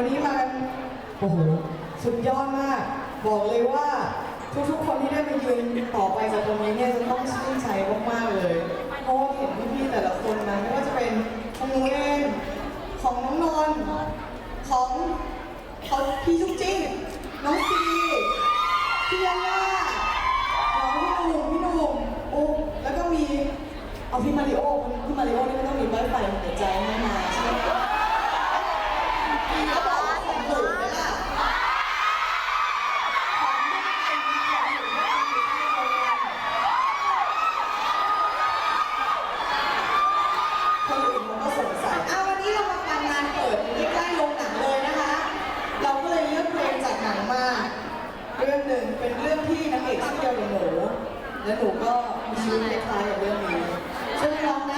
วันนี้มากันโอ้โหสุดยอดมาก บอกเลยว่าทุกๆคนที่ได้มายืนต่อไปจากตรงนี้เนี่ยจะต้องชื่นใจมากๆเลย เพราะว่าเห็นพี่ๆแต่ละคนนะไม่ว่าจะเป็นของหนูเองของน้องนนท์ของเขาพี่ชุกจิ้งน้องซีพี่ยาย่าน้องพี่หนุ่มพี่หนุ่มโอ้แล้วก็มีเอาพี่มาริโอพี่มาริโอนี่ไม่ต้องมีไวไฟหัวใจให้มาใช่ไหมพี่เขาบอกว่าของหนูเนี่ยล่ะ คนอื่นเขาก็สงสัยอ้าววันนี้เรามาการงานเปิดใกล้ๆโรงหนังเลยนะคะ เราก็เลยเลือกเพลงจากหนังมา เรื่องหนึ่งเป็นเรื่องที่นางเอกชื่อเดียวกับหนูและหนูก็มีชีวิตคล้ายๆกับเรื่องนี้ช่วยร้องนะ